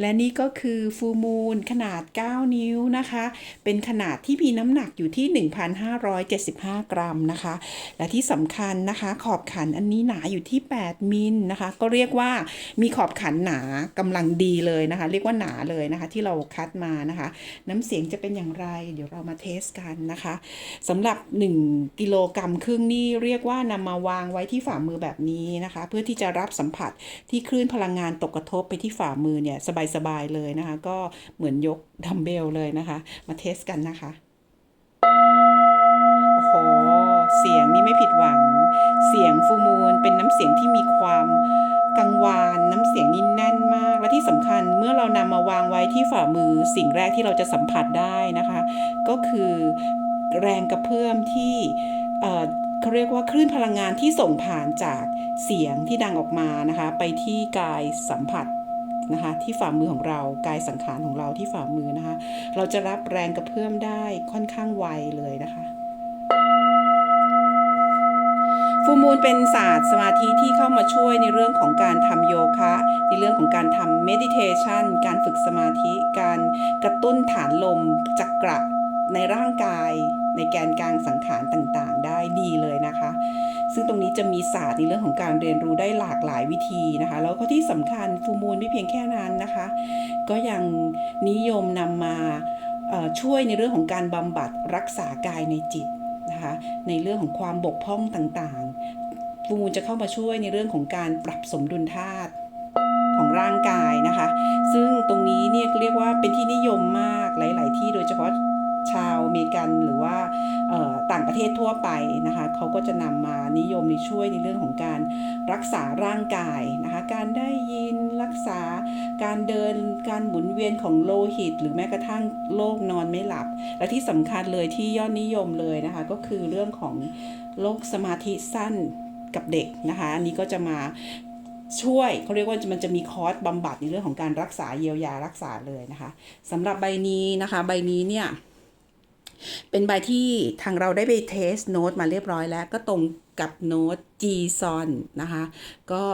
และนี่ก็คือฟูมูลขนาด 9 นิ้วนะคะ เป็นขนาดที่มีน้ำหนักอยู่ที่ 1,575 กรัมนะคะ และที่สำคัญนะคะขอบขันอันนี้หนาอยู่ที่ 8 มิลนะคะ ก็เรียกว่ามีขอบขันหนากำลังดีเลยนะคะ เรียกว่าหนาเลยนะคะ ที่เราคัดมานะคะ น้ำเสียงจะเป็นอย่างไร เดี๋ยวเรามาเทสกันนะคะสำหรับ 1 กิโลกรัมครึ่งนี่เรียกว่านำมาวางไว้ที่ฝ่ามือแบบนี้นะคะ เพื่อที่จะรับสัมผัสที่คลื่นพลังงานตกกระทบไปที่ฝ่ามือเนี่ยสบายๆเลยนะคะ ก็เหมือนยกดัมเบลเลยนะคะ มาเทสกันนะคะ โอ้โห เสียงนี่ไม่ผิดหวัง เสียงฟูมูลเป็นน้ำเสียงที่มีความกังวานน้ำเสียงนี่แน่นมาก และที่สำคัญเมื่อเรานำมาวางไว้ที่ฝ่ามือสิ่งแรกที่เราจะสัมผัสได้นะคะ ก็คือแรงกระเพื่อมที่เขาเรียกว่าคลื่นพลังงานที่ส่งผ่านจากเสียงที่ดังออกมานะคะ ไปที่กายสัมผัส นะคะที่ฝ่ามือของเรากายสังขารของเราที่ฝ่ามือนะคะ เราจะรับแรงกระเพื่อมได้ค่อนข้างไวเลยนะคะฟูมูลเป็นศาสตร์สมาธิที่เข้ามาช่วยในเรื่องของการทำโยคะ ในเรื่องของการทำเมดิเทชันการฝึกสมาธิ การกระตุ้นฐานลมจักระ ในร่างกายในแกนกลางสังขารต่างๆ ได้ดีเลยนะคะ ซึ่งตรงนี้จะมีศาสตร์ในเรื่องของการเรียนรู้ได้หลากหลายวิธีนะคะ แล้วก็ที่สำคัญฟูมูลไม่เพียงแค่นั้นนะคะ ก็ยังนิยมนำมาช่วยในเรื่องของการบำบัดรักษากายในจิตนะคะในเรื่องของความบกพร่องต่างๆฟูมูลจะเข้ามาช่วยในเรื่องของการปรับสมดุลธาตุของร่างกายนะคะ ซึ่งตรงนี้เนี่ยเรียกว่าเป็นที่นิยมมากหลาย ๆ ที่โดยเฉพาะ ชาวอเมริกันหรือว่าต่างประเทศทั่วไปนะคะเขาก็จะนำมานิยมในช่วยในเรื่องของการรักษาร่างกายนะคะการได้ยินรักษาการเดินการหมุนเวียนของโลหิต หรือแม้กระทั่งโรคนอนไม่หลับ และที่สำคัญเลยที่ยอดนิยมเลยนะคะก็คือเรื่องของโรคสมาธิสั้นกับเด็กนะคะอันนี้ก็จะมาช่วยเขาเรียกว่ามันจะมีคอร์สบำบัดในเรื่องของการรักษาเยียวยารักษาเลยนะคะสำหรับใบนี้นะคะ ใบนี้เนี่ย เป็นใบที่ทางเราได้ไปเทสโน้ตมาเรียบร้อยแล้วก็ตรงกับโน้ต G ซอนนะคะ ก็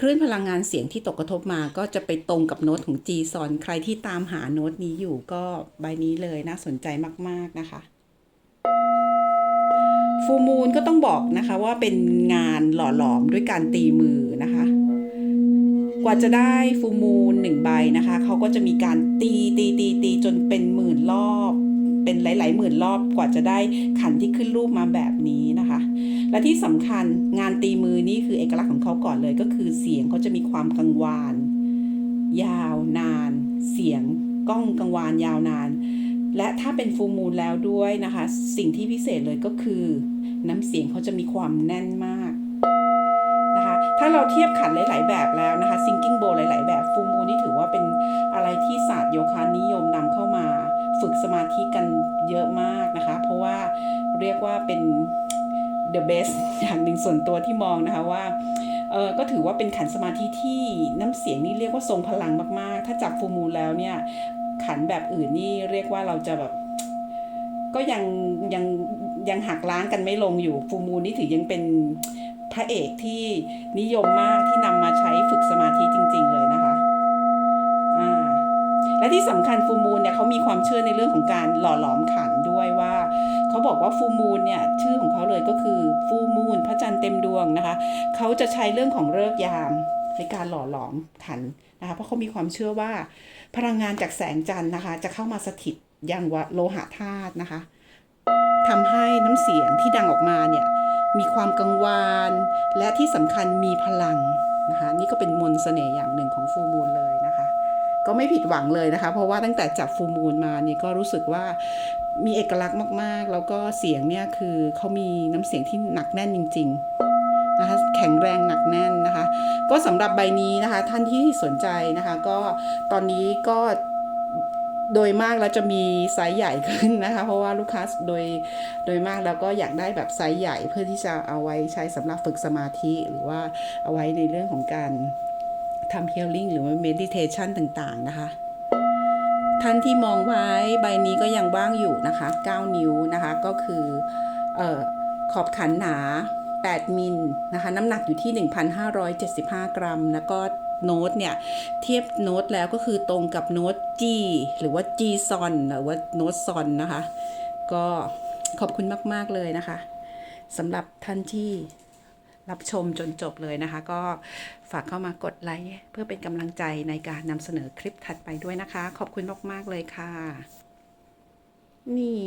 คลื่นพลังงานเสียงที่ตกกระทบมาก็จะไปตรงกับโน้ตของ G ซอนใครที่ตามหาโน้ตนี้อยู่ก็ใบนี้เลยน่าสนใจมาก ๆ นะคะฟูมูลก็ต้องบอกนะคะว่าเป็นงานหล่อหลอมด้วยการตีมือนะคะ กว่าจะได้ฟูมูลหนึ่งใบนะคะ เขาก็จะมีการตีตีตีตีจนเป็นหมื่นรอบ เป็นหลาย ๆ หมื่นรอบกว่าจะได้ขันที่ขึ้นรูปมาแบบนี้นะคะ และที่สำคัญงานตีมือนี่คือเอกลักษณ์ของเขาก่อนเลยก็คือเสียงเขาจะมีความกังวาน ยาวนาน เสียงก้องกังวานยาวนาน และถ้าเป็นฟูมูลแล้วด้วยนะคะ สิ่งที่พิเศษเลยก็คือ น้ำเสียงเขาจะมีความแน่นมาก ถ้าเราเทียบขันหลาย ๆ แบบแล้วนะคะซิงกิ้งโบหลาย ๆ แบบฟูมูนี่ถือว่าเป็นอะไรที่ศาสตร์โยคะนิยมนำเข้ามา ฝึกสมาธิกันเยอะมากนะคะ เพราะว่าเรียกว่าเป็น the best อย่างหนึ่งส่วนตัวที่มองนะคะว่าเออก็ถือว่าเป็นขันสมาธิที่น้ำเสียงนี่เรียกว่าทรงพลังมาก ๆ ถ้าจับฟูมูลแล้วเนี่ยขันแบบอื่นนี่เรียกว่าเราจะแบบ ก็ยังยังยังหักล้างกันไม่ลงอยู่ฟูมูลนี่ถือยังเป็น พระเอกที่นิยมมากที่นำมาใช้ฝึกสมาธิจริง ๆ เลยนะคะและที่สำคัญฟูมูลเนี่ยเขามีความเชื่อในเรื่องของการหล่อหลอมขันด้วยว่าเขาบอกว่าฟูมูลเนี่ยชื่อของเขาเลยก็คือฟูมูลพระจันทร์เต็มดวงนะคะเขาจะใช้เรื่องของเลิกยามในการหล่อหลอมขันนะคะเพราะเขามีความเชื่อว่าพลังงานจากแสงจันทร์นะคะ จะเข้ามาสถิตยังวะโลหะธาตุนะคะทำให้น้ำเสียงที่ดังออกมาเนี่ย มีความกังวานและที่สำคัญมีพลังนะคะนี่ก็เป็นมนต์เสน่ห์อย่างหนึ่งของฟูมูลเลยนะคะ ก็ไม่ผิดหวังเลยนะคะ เพราะว่าตั้งแต่จับฟูมูลมานี่ก็รู้สึกว่ามีเอกลักษณ์มากๆ แล้วก็เสียงเนี่ยคือเขามีน้ำเสียงที่หนักแน่นจริง ๆนะคะแข็งแรงหนักแน่นนะคะ ก็สำหรับใบนี้นะคะท่านที่สนใจนะคะ ก็ตอนนี้ก็ โดยมากแล้วจะมีไซส์ใหญ่ขึ้นนะคะ เพราะว่าลูกค้าโดยโดยมากแล้วก็อยากได้แบบไซส์ใหญ่เพื่อที่จะเอาไว้ใช้สำหรับฝึกสมาธิหรือว่าเอาไว้ในเรื่องของการทำ healing หรือว่า meditation ต่างๆนะคะ ท่านที่มองไว้ใบนี้ก็ยังว่างอยู่นะคะ 9 นิ้วนะคะก็คือเอ่อขอบขันหนา 8 มิลนะคะ น้ำหนักอยู่ที่ 1,575 กรัม แล้วก็ โน้ตเนี่ยเทียบโน้ตแล้วก็คือตรงกับโน้ต G หรือว่า G ซอนหรือว่าโน้ตซอนนะคะ ก็ขอบคุณมาก ๆ เลยนะคะสำหรับท่านที่รับชมจนจบเลยนะคะ ก็ฝากเข้ามากดไลค์เพื่อเป็นกำลังใจในการนำเสนอคลิปถัดไปด้วยนะคะ ขอบคุณมาก ๆ เลยค่ะ นี่